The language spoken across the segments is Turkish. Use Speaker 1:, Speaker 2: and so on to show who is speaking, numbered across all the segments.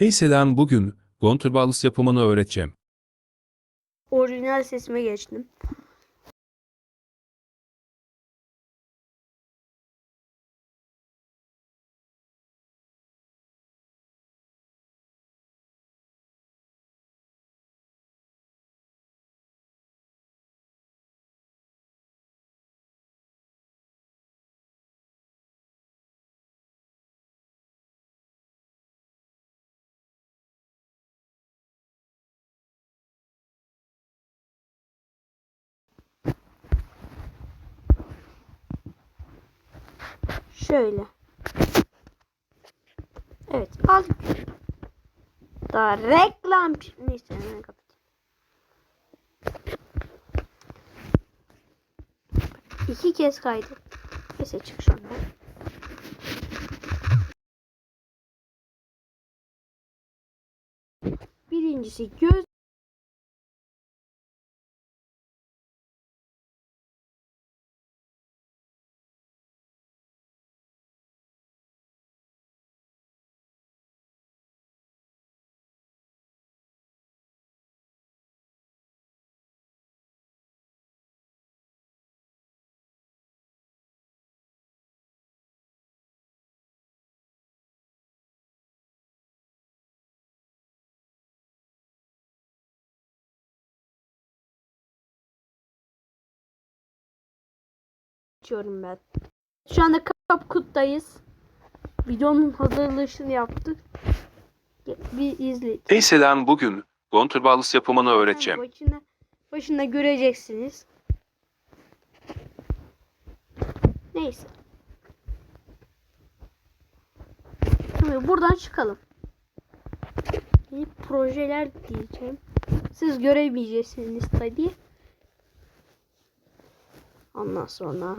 Speaker 1: Hey selam bugün Gonturballus yapımını öğreteceğim.
Speaker 2: Orijinal sesime geçtim. Şöyle. Evet aldık. Daha reklam. Neyse hemen. İki kez kaydı. Neyse çık şu anda. Birincisi göz açıyorum ben. Şu anda Kapkut'tayız. Videonun hazırlığını yaptık. Bir izleyin.
Speaker 1: Hey selam bugün Gonturballus yapımını öğreteceğim.
Speaker 2: Başında, başında göreceksiniz. Neyse. Şimdi buradan çıkalım. Yeni projeler diyeceğim. Siz göremeyeceksiniz tabii. Ondan sonra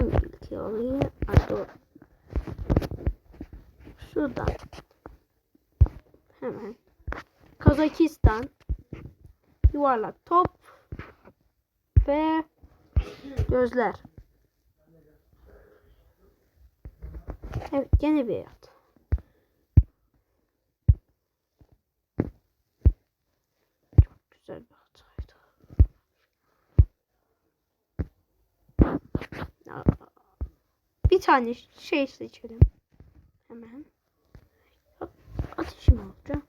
Speaker 2: hangi? Ha, doğru. Şuradan. Hemen. Kazakistan. Yuvarlak top. Ve gözler. Evet gene bir Tane şey seçelim. Hemen. Ateşim alacağım.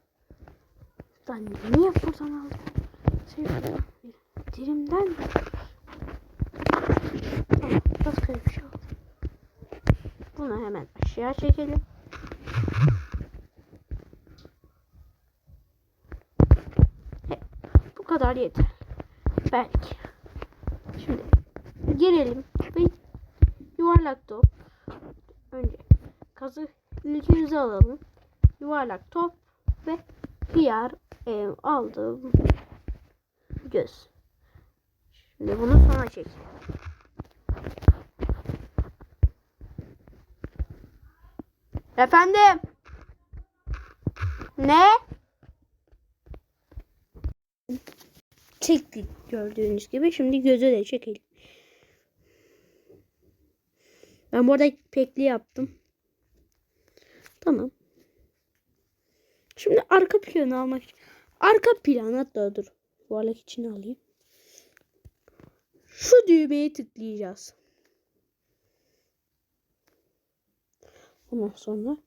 Speaker 2: Ben niye buradan aldım? Sevgilim. Dilimden mi? Tamam, başka bir şey oldu. Bunu hemen aşağı çekelim. He, bu kadar yeter. Belki. Şimdi girelim ve yuvarlak top. Önce kazı ilkimizi alalım. Yuvarlak top ve diğer e, aldığım göz. Şimdi bunu sonra çek. Efendim? Ne? Çektik gördüğünüz gibi. Şimdi gözü de çekelim. Ben burada pekli yaptım. Tamam. Şimdi arka planı almak için. Arka plan hatta dur. Yuvarlak içine alayım. Şu düğmeye tıklayacağız. Ondan sonra.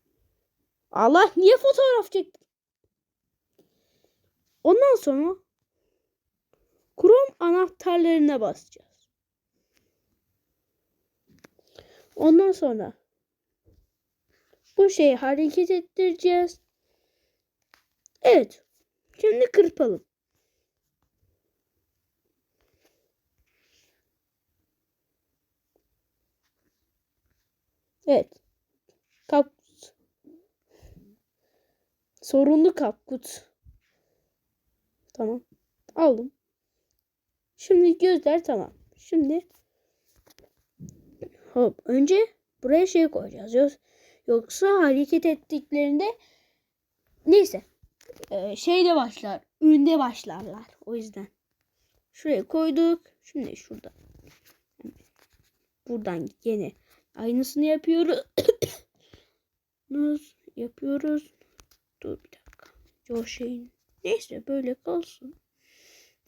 Speaker 2: Allah niye fotoğraf çektim? Ondan sonra Chrome anahtarlarına basacağız. Ondan sonra bu şeyi hareket ettireceğiz. Evet. Şimdi kırpalım. Evet. Kaktüs. Sorunlu kaktüs. Tamam. Aldım. Şimdi gözler tamam. Şimdi hop önce buraya şey koyacağız. Yok- Yoksa hareket ettiklerinde neyse ee, şeyde başlar. Ünde başlarlar. O yüzden. Şuraya koyduk. Şimdi şurada. Buradan gene aynısını yapıyoruz. Yapıyoruz? Dur bir dakika. O şeyin. Neyse böyle kalsın.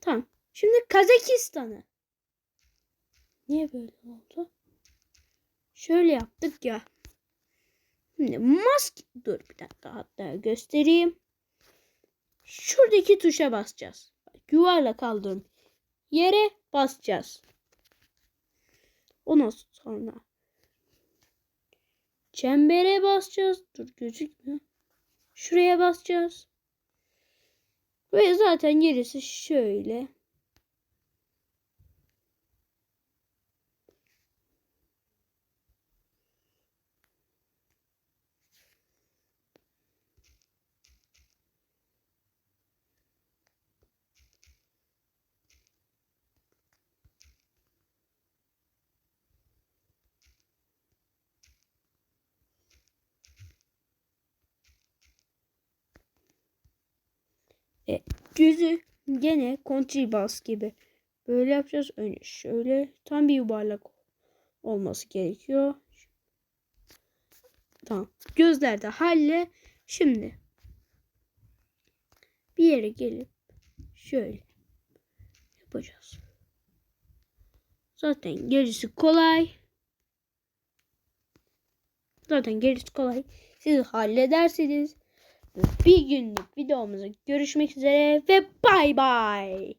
Speaker 2: Tamam. Şimdi Kazakistan'ı. Niye böyle oldu? Şöyle yaptık ya. Şimdi mask dur bir dakika hatta göstereyim. Şuradaki tuşa basacağız. Yuvarlak kaldırım. Yere basacağız. Ondan sonra çembere basacağız. Dur gözükmüyor. Şuraya basacağız. Ve zaten gerisi şöyle. Yüzü gene kontrbas gibi. Böyle yapacağız. Önce şöyle tam bir yuvarlak olması gerekiyor. Tamam. Gözler de halle. Şimdi bir yere gelip şöyle yapacağız. Zaten gerisi kolay. Zaten gerisi kolay. Siz halledersiniz. Bir günlük videomuzda görüşmek üzere ve bay bay.